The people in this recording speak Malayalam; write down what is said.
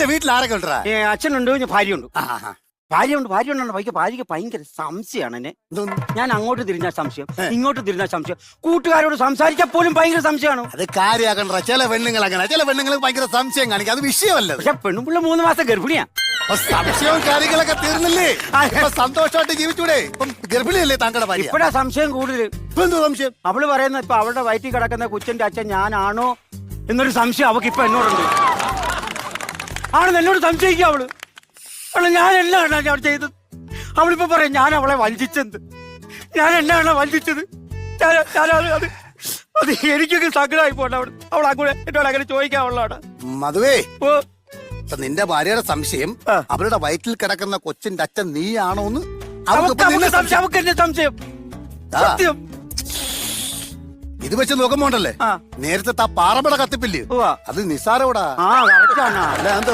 നിന്റെ വീട്ടിൽ ആരൊക്കെ ഉണ്ടാ ഏ, അച്ഛനുണ്ട് ഞാൻ ഭാര്യയുണ്ട്. ഭാര്യയുണ്ട് ഭാര്യ ഉണ്ടെന്ന് ഭയങ്കര ഭാര്യക്ക് ഭയങ്കര സംശയമാണ് എന്നെ. ഞാൻ അങ്ങോട്ട് തിരിഞ്ഞാൽ സംശയം ഇങ്ങോട്ട് തിരിഞ്ഞാൽ സംശയം. കൂട്ടുകാരോട് സംസാരിച്ചാൽ പോലും ഭയങ്കര സംശയമാണ്. അത് കാര്യമാക്കണ്ട ചില പെണ്ണുങ്ങൾ അങ്ങനെ ചില പെണ്ണുങ്ങൾ ഭയങ്കര സംശയം കാണിക്കും. അത് വിഷയമല്ല. പക്ഷെ പെണ്ണുപിള്ള മൂന്ന് മാസം ഗർഭിണിയാ. അപ്പൊ സംശയവും കാര്യങ്ങളൊക്കെ തീർന്നില്ലേ? ഇപ്പൊ സന്തോഷമായിട്ട് ജീവിച്ചൂടെ? ഇപ്പം ഗർഭിണിയല്ലേ താങ്കളുടെ ഭാര്യ? ഇപ്പഴാ സംശയം കൂടുതൽ ഇപ്പൊ എന്തോ സംശയം? അവൾ പറയുന്ന ഇപ്പൊ അവളുടെ വയറ്റിൽ കിടക്കുന്ന കൊച്ചിന്റെ അച്ഛൻ ഞാനാണോ എന്നൊരു സംശയം അവക്ക് ഇപ്പൊ എന്നോടുണ്ട്. ആണെന്ന് എന്നോട് സംശയിക്കുക അവൾ. അവൾ ഞാൻ എന്നാണ് അവൾ ചെയ്തത്? അവളിപ്പോ പറയും ഞാൻ അവളെ വഞ്ചിച്ചത് ഞാൻ എന്നാണ് വഞ്ചിച്ചത്? ഞാൻ അത് അത് എനിക്കൊക്കെ സങ്കടമായി പോട്ടെ അവൾ അവൾ അങ്ങോട്ട് എന്നോട് അങ്ങനെ ചോദിക്കാവുള്ളതാണ് മധുവേ ഓ. നിന്റെ ഭാര്യയുടെ സംശയം. അവരുടെ വയറ്റിൽ കിടക്കുന്ന കൊച്ചിന്റെ അച്ഛൻ നീയാണോ എന്ന് സംശയം. സത്യം. ഇത് വെച്ച് നോക്കുമ്പോണ്ടല്ലേ നേരത്തെ ആ പാറമട കത്തിപ്പില്ലേ? അത് നിസാരോടാ. അല്ല എന്താ